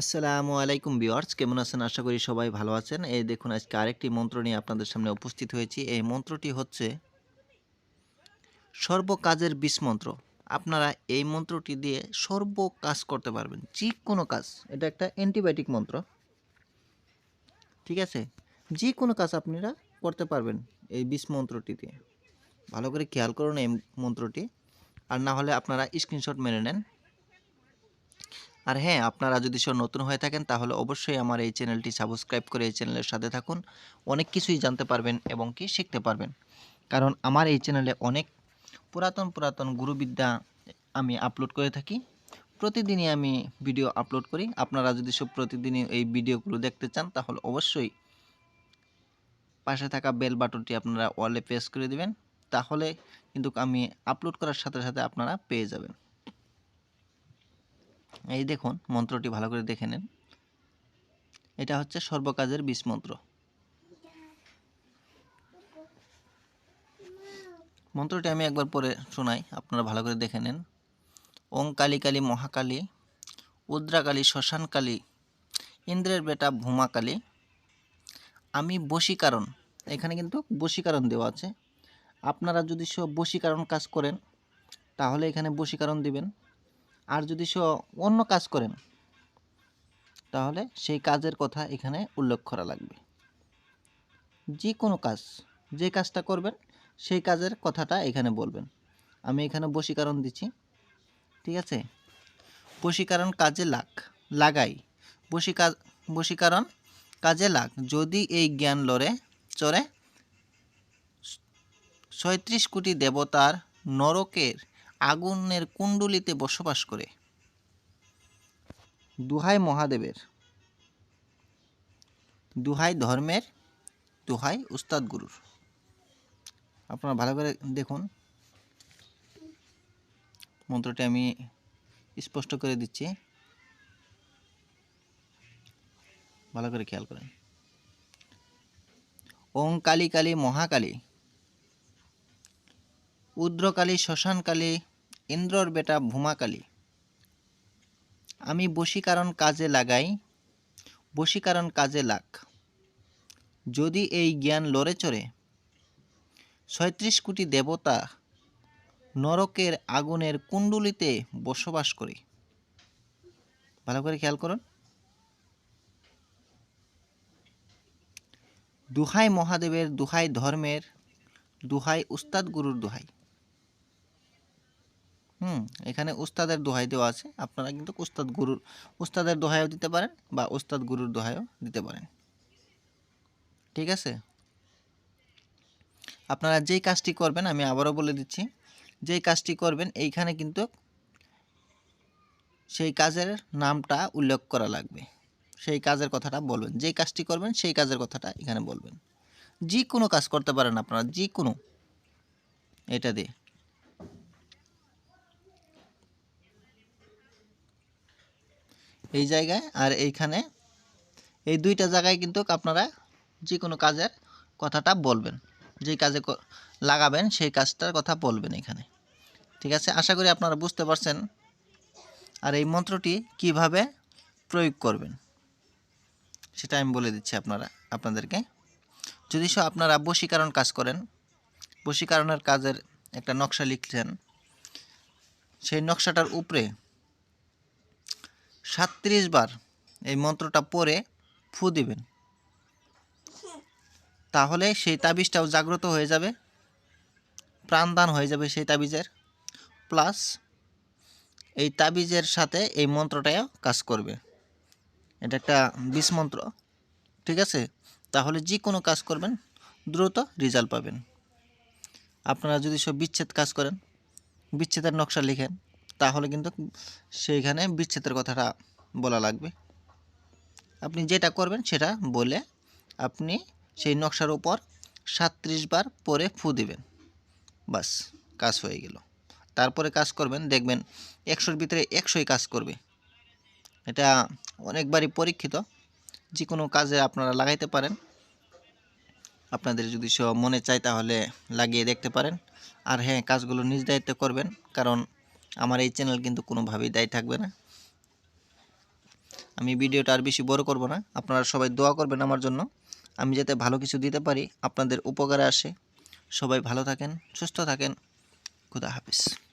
আসসালামু আলাইকুম ভিউয়ার্স, কেমন আছেন? আশা করি সবাই ভালো আছেন। এই দেখুন, আজকে আরেকটি মন্ত্র নিয়ে আপনাদের সামনে উপস্থিত হয়েছি। এই মন্ত্রটি হচ্ছে সর্ব কাজের বিষ মন্ত্র। আপনারা এই মন্ত্রটি দিয়ে সর্ব কাজ করতে পারবেন যে কোনো কাজ। এটা একটা অ্যান্টিবায়োটিক মন্ত্র। ঠিক আছে? যে কোনো কাজ আপনারা করতে পারবেন এই বিষ মন্ত্রটি দিয়ে। ভালো করে খেয়াল করুন এই মন্ত্রটি। আর না হলে আপনারা স্ক্রিনশট মেনে নেন। আর হ্যাঁ আপনারা যদি সব নতুন হয়ে থাকেন, তাহলে অবশ্যই আমার এই চ্যানেলটি সাবস্ক্রাইব করে এই চ্যানেলের সাথে থাকুন। অনেক কিছুই জানতে পারবেন এবং কি শিখতে পারবেন। কারণ আমার এই চ্যানেলে অনেক পুরাতন পুরাতন গুরুবিদ্যা আমি আপলোড করে থাকি। প্রতিদিনই আমি ভিডিও আপলোড করি। আপনারা যদি সব প্রতিদিনই এই ভিডিওগুলো দেখতে চান, তাহলে অবশ্যই পাশে থাকা বেল বাটনটি আপনারা ওয়ালে প্রেস করে দিবেন। তাহলে কিন্তু আমি আপলোড করার সাথে সাথে আপনারা পেয়ে যাবেন। এই দেখুন, মন্ত্রটি ভালো করে দেখে নেন। এটা হচ্ছে সর্বকাজের বিষ মন্ত্র। মন্ত্রটি আমি একবার পরে শোনাই, আপনারা ভালো করে দেখে নেন। ওং কালী কালী মহাকালী উদ্রাকালী শ্মশানকালী ইন্দ্রের বেটা ভূমাকালী আমি বশীকরণ, এখানে কিন্তু বশীকরণ দেওয়া আছে। আপনারা যদি সব বশীকরণ কাজ করেন, তাহলে এখানে বশীকরণ দিবেন। আর যদি সে অন্য কাজ করেন, তাহলে সেই কাজের কথা এখানে উল্লেখ করা লাগবে। যে কোনো কাজ, যে কাজটা করবেন, সেই কাজের কথাটা এখানে বলবেন। আমি এখানে বশীকরণ দিচ্ছি, ঠিক আছে? বশীকরণ কাজে লাগ, লাগাই। বশীকার বশীকরণ কাজে লাগ। যদি এই জ্ঞান লড়ে, চড়ে, ছয়ত্রিশ কোটি দেবতার নরকের আগুনের কুণ্ডলিতে বসবাস করে। দুহাই মহাদেবের। দুহাই ধর্মের, দুহাই উস্তাদ গুরুর। আপনারা ভালো করে দেখুন। মন্ত্রটি আমি স্পষ্ট করে দিচ্ছি। ভালো করে খেয়াল করেন। ওং কালী কালী মহাকালী। উদ্রকালী, শ্মশানকালী ইন্দ্রর বেটা ভূমাকালী। আমি বশীকরণ কাজে লাগাই, বশীকরণ কাজে লাগ। যদি এই জ্ঞান লড়ে চড়ে, ছয়ত্রিশ কোটি দেবতা নরকের আগুনের কুণ্ডলিতে বসবাস করে। ভালো করে খেয়াল করুন। দুহাই মহাদেবের, দুহাই ধর্মের, দুহাই উস্তাদ গুরুর দুহাই। হুম, এখানে উস্তাদের দোহাই দেওয়া আছে। আপনারা কিন্তু উস্তাদ গুরুর, উস্তাদের দোহাইও দিতে পারেন বা উস্তাদ গুরুর দোহাইও দিতে পারেন। ঠিক আছে? আপনারা যেই কাজটি করবেন, আমি আবারও বলে দিচ্ছি, যেই কাজটি করবেন, এইখানে কিন্তু সেই কাজের নামটা উল্লেখ করা লাগবে। সেই কাজের কথাটা বলবেন। যেই কাজটি করবেন, সেই কাজের কথাটা এখানে বলবেন। যে কোনো কাজ করতে পারেন আপনারা, যে কোনো। এটা দিয়ে। এই জায়গায় আর এইখানে এই দুইটা জায়গায় কিন্তু আপনারা যে কোনো কাজের কথাটা বলবেন। যেই কাজে লাগাবেন সেই কাজটার কথা বলবেন এখানে। ঠিক আছে? আশা করি আপনারা বুঝতে পারছেন আর এই মন্ত্রটি কীভাবে প্রয়োগ করবেন। সেটা আমি বলে দিচ্ছি আপনারা, আপনাদেরকে। যদি সব আপনারা বশীকরণ কাজ করেন, বশীকরণের কাজের একটা নকশা লিখছেন সেই নকশাটার উপরে সাতত্রিশ বার এই মন্ত্রটা পড়ে ফু দিবেন। তাহলে সেই তাবিজটাও জাগ্রত হয়ে যাবে, প্রাণদান হয়ে যাবে সেই তাবিজের। প্লাস এই তাবিজের সাথে এই মন্ত্রটাও কাজ করবে। এটা একটা বিষ মন্ত্র, ঠিক আছে? তাহলে যে কোনো কাজ করবেন, দ্রুত রেজাল্ট পাবেন। আপনারা যদি সব বিচ্ছেদ কাজ করেন, বিচ্ছেদের নকশা লিখেন তাহলে কিন্তু সেইখানে বিচ্ছেদের কথাটা বলা লাগবে। আপনি যেটা করবেন সেটা বলে আপনি সেই নকশার উপর সাতত্রিশ বার পরে ফু দিবেন। বাস, কাজ হয়ে গেল। তারপরে কাজ করবেন, দেখবেন একশোর ভিতরে একশোই কাজ করবে। এটা অনেকবারই পরীক্ষিত। যে কোনো কাজে আপনারা লাগাইতে পারেন। আপনাদের যদি মনে চায় তাহলে লাগিয়ে দেখতে পারেন। আর হ্যাঁ কাজগুলো নিজ দায়িত্বে করবেন। কারণ আমার এই চ্যানেল কিন্তু কোনোভাবেই দায়ী থাকবে না। আমি ভিডিওটা আর বেশি বড় করব না। আপনারা সবাই দোয়া করবেন আমার জন্য। আমি যাতে ভালো কিছু দিতে পারি, আপনাদের উপকারে আসে। সবাই ভালো থাকেন, সুস্থ থাকেন। খুদা হাফিজ।